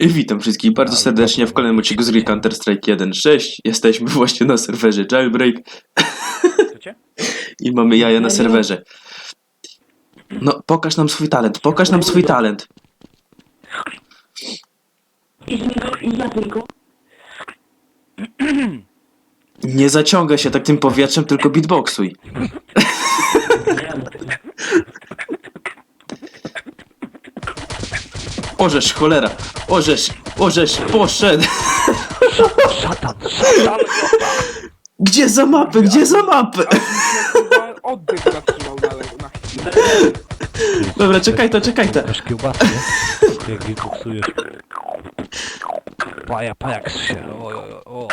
Witam wszystkich bardzo serdecznie w kolejnym odcinku z gry Counter-Strike 1.6. Jesteśmy właśnie na serwerze Jailbreak i mamy jaja na serwerze. No, pokaż nam swój talent, pokaż nam swój talent. Nie zaciągaj się tak tym powietrzem, tylko beatboxuj. Orzesz, cholera, orzesz, orzesz, poszedł. Szatan, szatan! Gdzie za mapę, gdzie za mapę? Oddech zatrzymał na, na chwilę. Dobra, czekaj to, czekaj to. Masz kiełbasę? Jak wybuksujesz. Paja, pajak się. O, o, o.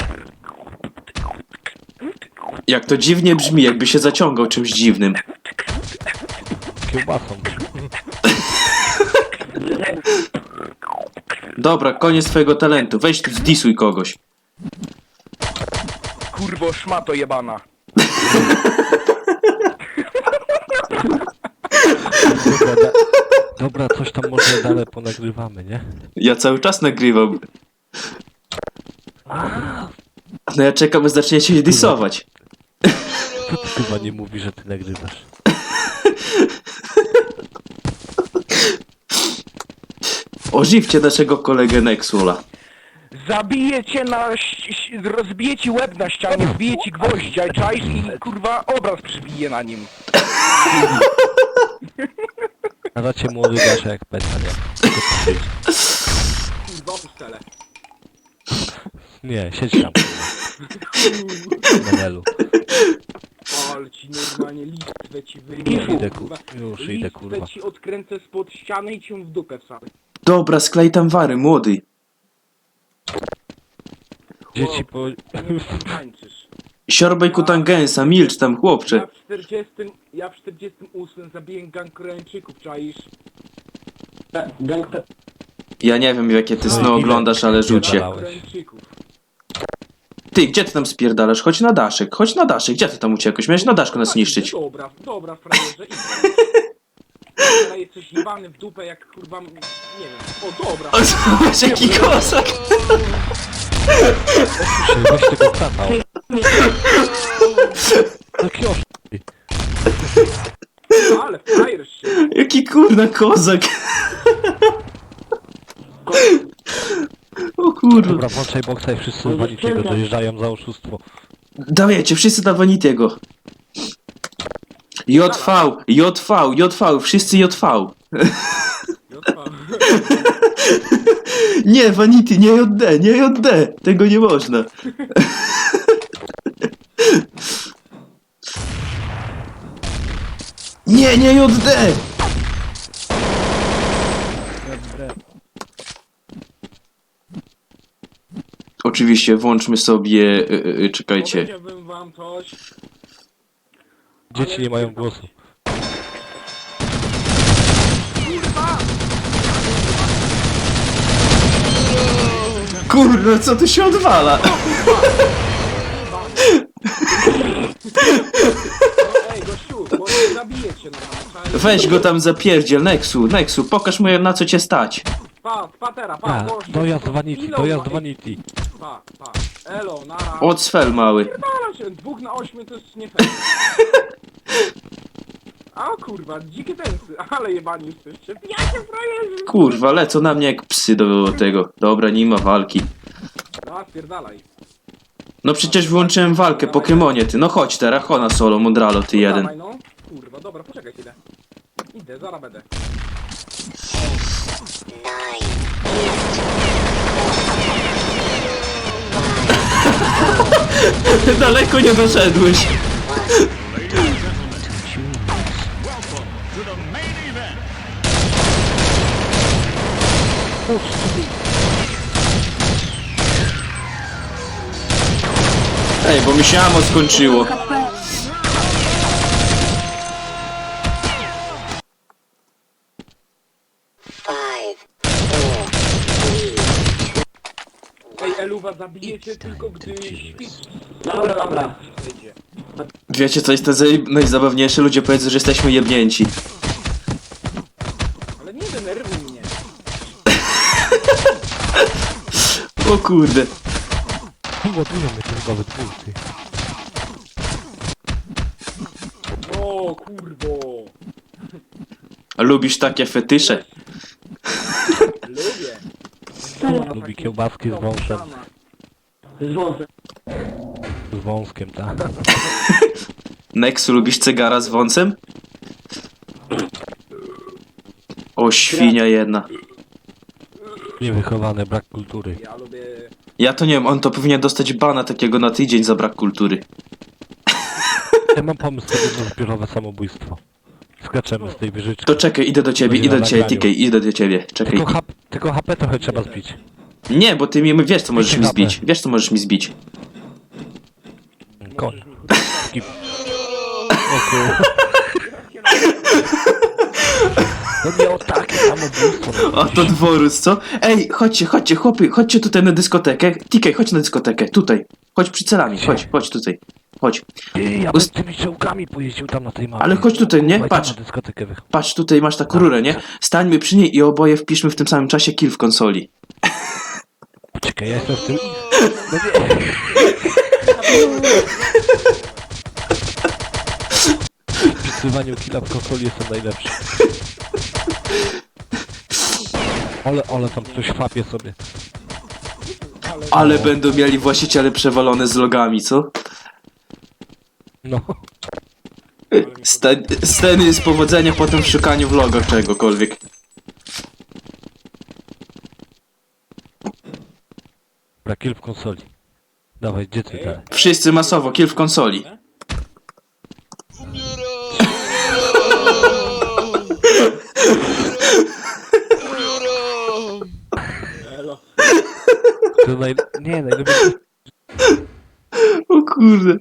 Jak to dziwnie brzmi, jakby się zaciągał czymś dziwnym. Kiełbasą. Dobra, koniec twojego talentu. Weź tu zdisuj kogoś. Kurwo, szmato jebana. Dobra, da, dobra, coś tam może dalej ponagrywamy, nie? Ja cały czas nagrywam. No ja czekam, aż zaczniecie się disować. Co ty chyba nie mówi, że ty nagrywasz? Ożywcie naszego kolegę Nexula. Zabiję cię na... ś- ś- rozbiję ci łeb na ścianie, wbiję ci gwoździa, czaisz i kurwa obraz przybije na nim. A dacie młody gasze jak peta, nie? Kurwa, pustele. Nie, siedź tam. Na Menelu. Ale ci normalnie listwę ci wyjmę. Idę, ku- już idę, kurwa. Listwę ci odkręcę spod ściany i cię w dupę wsadzę. Dobra, sklej tam wary, młody. Dzieci po... Tańczysz. Siorbaj kutangensa, milcz tam, Ja chłopcze. w 40, ja w 48 zabiję gang Koreańczyków, czaisz? Ja nie wiem, jakie ty sny oglądasz, ale rzuć się. Gang Koreańczyków. Ty, gdzie ty tam spierdalasz? Chodź na daszek, chodź na daszek. Gdzie ty tam uciekłeś? Miałeś na daszku nas niszczyć. Dobra, dobra, frajerze, idź. Ale jesteś jebany w dupę jak kurwa, nie wiem. O, dobra. O, zobacz, jaki kozak. Się weź tego. Taki osz... Ale frajer się. Jaki kurna kozak. O kurwa. Dobra, włączaj boksa i wszyscy walicie go, dojeżdżają za oszustwo. Dawajcie, wszyscy na Vanitiego. JV, JV, JV, wszyscy JV. Nie, Vanity, nie JD, nie JD. Tego nie można. Nie, nie JD. Oczywiście włączmy sobie, y, y, y, czekajcie. Powiedziałbym wam coś. Dzieci nie mają głosu. Kurwa, co tu się odwala? Ej, gościu. Weź go tam zapierdziel, Nexu, Nexu, pokaż mu na co cię stać. Pa, patera, pa, A, dojazd vanity, Ile dojazd ma- vanity. Pa, pa. Elo, nara. Od sfel mały. Pierdala się, dwóch na ośmiu to jest nie fair. A o kurwa, dzikie tensy, ale jebani jesteście. Jakie frajerzy! Kurwa, lecą na mnie jak psy do tego. Dobra, nie ma walki. No, spierdalaj. No przecież wyłączyłem walkę, Pokemonie, ty. No chodź teraz, Hona solo, Mondralo, ty jeden. Dawaj, no. Kurwa, dobra, poczekaj chwilę. Idę, zaraz będę. Daleko nie doszedłeś. Ej, bo mi skończyło. Eluwa, zabijecie tylko gdy świt. Dobra, dobra. Wiecie co jest to zaj- najzabawniejsze? Ludzie powiedzą, że jesteśmy jebnięci. Ale nie denerwuj mnie. O kurde. Mnie te zgoły dwóch, ty. O kurwo! A lubisz takie fetysze? Lubię. Lubi kiełbaski z wąsem. Z wąsem. Z wąskiem, tak. Nexu, lubisz cygara z wąsem? O, świnia jedna. Niewychowane, brak kultury. Ja lubię... Ja to nie wiem, on to powinien dostać bana takiego na tydzień za brak kultury. Ja mam pomysł na zbiorowe samobójstwo. Skaczemy z tej wieżyczki. To czekaj, idę do ciebie, Będzie idę na do ciebie, nagraniu. TK, idę do ciebie. Czekaj. Tylko, hap, tylko HP trochę trzeba zbić. Nie, bo ty mi wiesz, co możesz mi zbić. Wiesz, co możesz mi zbić. Koń. No nie o takie samobójstwo. A to dworus, co? Ej, chodźcie, chodźcie, chłopy, chodźcie tutaj na dyskotekę. TK, chodź na dyskotekę, tutaj. Chodź przy celami, chodź, chodź tutaj. Chodź. Ty, ja bym Ust- tymi czołgami pojeździł tam na tej mapie. Ale chodź tutaj, nie? Tam Patrz. na dyskotekę wych... Patrz, tutaj masz taką rurę, nie? Stańmy przy niej i oboje wpiszmy w tym samym czasie kill w konsoli. Poczekaj, ja jestem w tym... No nie. W killa w konsoli jestem najlepszy. Ale, ale tam coś chwapie sobie. Ale będą mieli właściciele przewalone z logami, co? No. Sten, sceny z powodzenia potem w szukaniu w logach czegokolwiek. Dobra, kill w konsoli. Dawaj, gdzie ty dalej? Wszyscy masowo, kill w konsoli. Elo. To naj... Nie, najlepiej... O kurde.